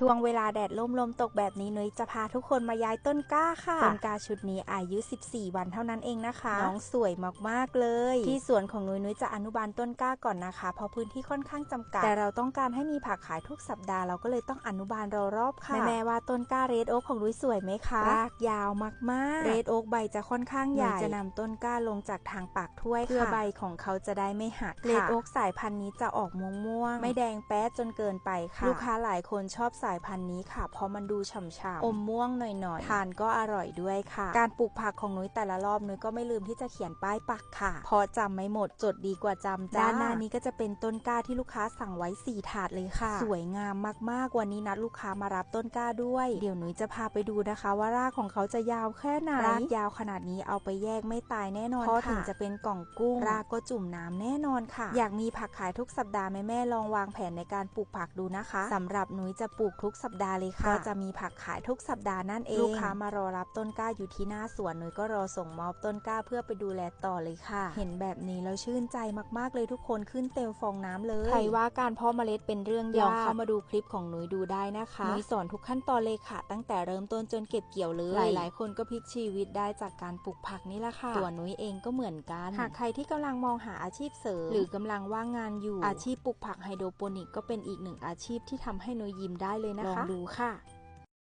ช่วงเวลาแดดล่มลมตกแบบนี้นุ้ยจะพาทุกคนมาย้ายต้นกล้าค่ะ ต้นกล้าชุดนี้อายุ 14 วันเท่านั้นเองนะคะ น้องสวยมากๆเลย ที่สวนของนุ้ยนุ้ยจะอนุบาลต้นกล้าก่อนนะคะ เพราะพื้นที่ค่อนข้างจำกัด แต่เราต้องการให้มีผักขายทุกสัปดาห์เราก็เลยต้องอนุบาลรอรอบค่ะแม่ๆว่าต้นกล้าเรดโอ๊กของนุ้ยสวยไหมคะรากยาวมากๆเรดโอ๊กใบจะค่อนข้างใหญ่จะนำต้นกล้าลงจากทางปากถ้วยเพื่อใบของเขาจะได้ไม่หักเรดโอ๊กสายพันธุ์นี้จะออกม่วงๆไม่แดงแป๊ดจนเกินไปค่ะ ลูกค้าหลายคนชอบสายพันธุ์นี้ค่ะ เพราะมันดูฉ่ำๆอมม่วงหน่อยๆ ทานก็อร่อยด้วยค่ะ การปลูกผักของนุ้ยแต่ละรอบนุ้ยก็ไม่ลืมที่จะเขียนป้ายปักค่ะเพราะจำไม่หมดจดดีกว่าจำจ้าด้านหน้านี้ก็จะเป็นต้นกล้าที่ลูกค้าสั่งไว้ 4 ถาดเลยค่ะ สวยงามมากๆ วันนี้นัดลูกค้ามารับต้นกล้าด้วย เดี๋ยวนุ้ยจะพาไปดูนะคะ ว่ารากของเขาจะยาวแค่ไหน รากยาวขนาดนี้เอาไปแยกไม่ตายแน่นอนเพราะถึงจะเป็นกล่องกุ้ง รากก็จุ่มน้ำแน่นอนค่ะ อยากมีผักขายทุกสัปดาห์แม่แม่ๆลองวางแผนในการปลูกผักดูนะคะสำหรับนุ้ยจะปลูกทุกสัปดาห์เลยค่ะก็จะมีผักขายทุกสัปดาห์นั่นเองลูกค้ามารอรับต้นกล้าอยู่ที่หน้าสวนนุ้ยก็รอส่งมอบต้นกล้าเพื่อไปดูแลต่อเลยค่ะ เห็นแบบนี้แล้วชื่นใจมากๆเลยทุกคนขึ้นเต็มฟองน้ำเลยใครว่าการเพาะเมล็ดเป็นเรื่องยากลองเข้ามาดูคลิปของนุ้ยดูได้นะคะนุ้ยสอนทุกขั้นตอนเลยค่ะ ตั้งแต่เริ่มต้นจนเก็บเกี่ยวเลยหลายๆ คนก็พลิกชีวิตได้จากการปลูกผักนี่แหละค่ะตัวนุ้ยเองก็เหมือนกันหากใครที่กำลังมองหาอาชีพเสริมหรือกำลังว่างงานอยู่อาชีพปลูกผักไฮโดรโปนิกก็เป็นอีกหนึ่งอาชีพที่ทำให้นุ้ยยิ้มได้เลยนะคะลองดูค่ะ